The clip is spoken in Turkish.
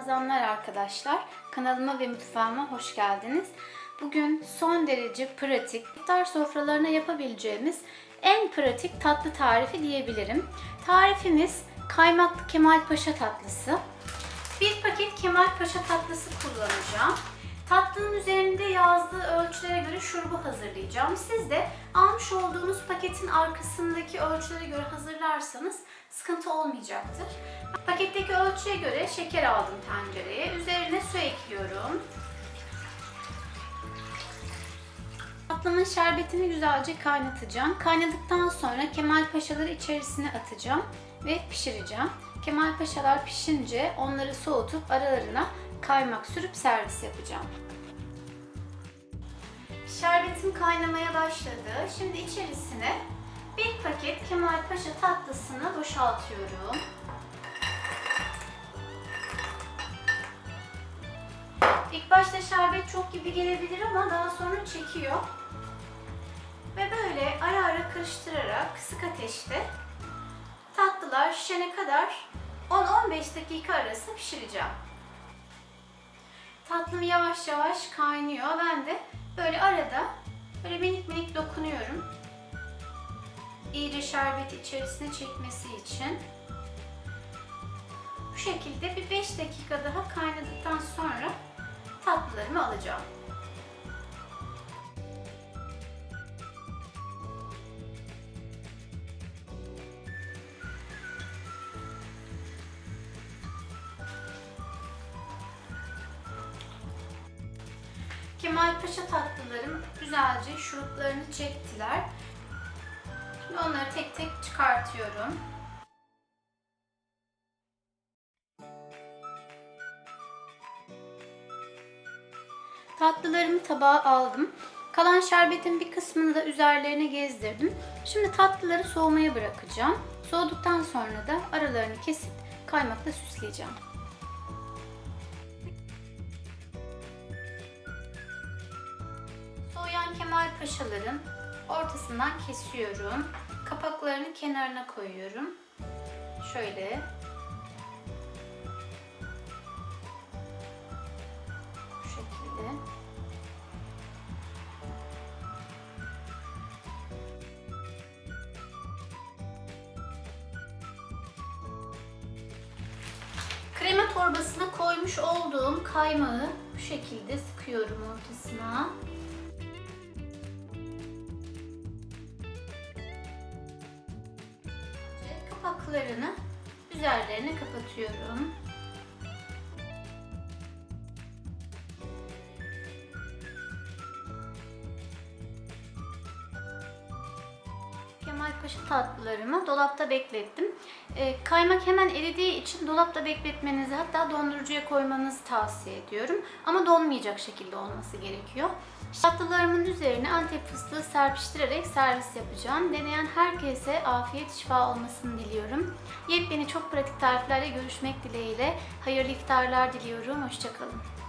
Ramazanlar arkadaşlar. Kanalıma ve mutfağıma hoş geldiniz. Bugün son derece pratik, iftar sofralarına yapabileceğimiz en pratik tatlı tarifi diyebilirim. Tarifimiz kaymaklı Kemal Paşa tatlısı. Bir paket Kemal Paşa tatlısı kullanacağım. Tatlının üzerinde yazdığı ölçülere şurubu hazırlayacağım. Siz de almış olduğunuz paketin arkasındaki ölçülere göre hazırlarsanız sıkıntı olmayacaktır. Paketteki ölçüye göre şeker aldım tencereye. Üzerine su ekliyorum. Tatlımın şerbetini güzelce kaynatacağım. Kaynadıktan sonra Kemal Paşaları içerisine atacağım ve pişireceğim. Kemal Paşalar pişince onları soğutup aralarına kaymak sürüp servis yapacağım. Şerbetim kaynamaya başladı. Şimdi içerisine bir paket Kemal Paşa tatlısını boşaltıyorum. İlk başta şerbet çok gibi gelebilir ama daha sonra çekiyor. Ve böyle ara ara karıştırarak kısık ateşte tatlılar şişene kadar 10-15 dakika arası pişireceğim. Tatlım yavaş yavaş kaynıyor. Ben de böyle arada böyle minik minik dokunuyorum. İyice şerbeti içerisine çekmesi için. Bu şekilde bir 5 dakika daha kaynadıktan sonra tatlılarımı alacağım. Kemal Paşa tatlılarım güzelce şuruplarını çektiler. Şimdi onları tek tek çıkartıyorum. Tatlılarımı tabağa aldım. Kalan şerbetin bir kısmını da üzerlerine gezdirdim. Şimdi tatlıları soğumaya bırakacağım. Soğuduktan sonra da aralarını kesip kaymakla süsleyeceğim. Paşaların ortasından kesiyorum. Kapaklarını kenarına koyuyorum. Şöyle. Bu şekilde. Krema torbasına koymuş olduğum kaymağı bu şekilde sıkıyorum ortasına. Kapaklarını üzerlerine kapatıyorum. Kemal tatlılarımı dolapta beklettim. E, kaymak hemen eridiği için dolapta bekletmenizi hatta dondurucuya koymanızı tavsiye ediyorum. Ama donmayacak şekilde olması gerekiyor. Tatlılarımın üzerine antep fıstığı serpiştirerek servis yapacağım. Deneyen herkese afiyet şifa olmasını diliyorum. Yepyeni çok pratik tariflerle görüşmek dileğiyle. Hayırlı iftarlar diliyorum. Hoşçakalın.